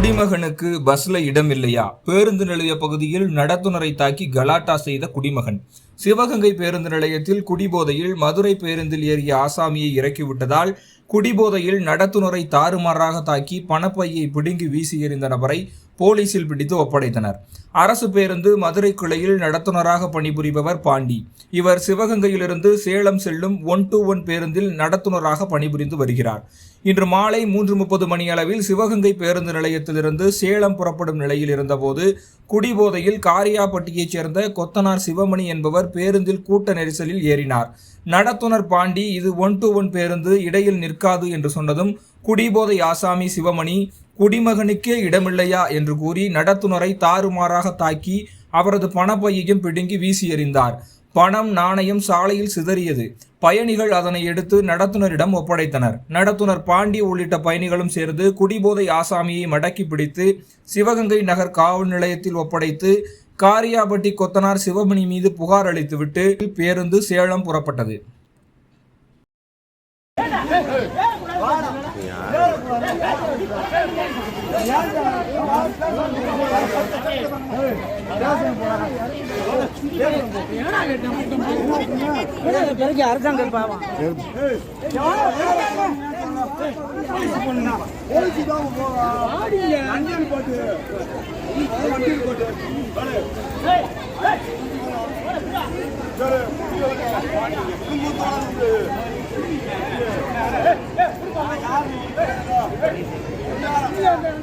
குடிமகனுக்கு பஸ்ல இடம் இல்லையா பேருந்து நிலைய பகுதியில் நடத்துனரை தாக்கி கலாட்டா செய்த குடிமகன். சிவகங்கை பேருந்து நிலையத்தில் குடிபோதையில் மதுரை பேருந்தில் ஏறிய ஆசாமியை இறக்கிவிட்டதால் குடிபோதையில் நடத்துனரை தாறுமாறாக தாக்கி பணப்பையை பிடுங்கி வீசி எறிந்த நபரை போலீசில் பிடித்து ஒப்படைத்தனர். அரசு பேருந்து மதுரை கிளையில் நடத்துனராக பணிபுரிபவர் பாண்டி. இவர் சிவகங்கையிலிருந்து சேலம் செல்லும் ஒன் டு ஒன் பேருந்தில் நடத்துனராக பணிபுரிந்து வருகிறார். இன்று மாலை மூன்று முப்பது மணி அளவில் சிவகங்கை பேருந்து நிலையத்திலிருந்து சேலம் புறப்படும் நிலையில் இருந்தபோது குடிபோதையில் காரியாபட்டியைச் சேர்ந்த கொத்தனார் சிவமணி என்பவர் பேருந்தில் கூட்ட நெரிசலில் ஏறினார். நடத்துனர் பாண்டி இது ஒன் டு ஒன் பேருந்து இடையில் நிற்காது என்று சொன்னதும் குடிபோதை ஆசாமி சிவமணி குடிமகனுக்கே இடமில்லையா என்று கூறி நடத்துனரை தாறுமாறாக தாக்கி அவரது பணப்பையையும் பிடுங்கி வீசி எறிந்தார். பணம் நாணயம் சாலையில் சிதறியது. பயணிகள் அதனை எடுத்து நடத்துனரிடம் ஒப்படைத்தனர். நடத்துனர் பாண்டி உள்ளிட்ட பயணிகளும் சேர்ந்து குடிபோதை ஆசாமியை மடக்கி பிடித்து சிவகங்கை நகர் காவல் நிலையத்தில் ஒப்படைத்து காரியாபட்டி கொத்தனார் சிவமணி மீது புகார் அளித்துவிட்டு பேருந்து சேலம் புறப்பட்டது. பிறகு அரசாங்க பாவம்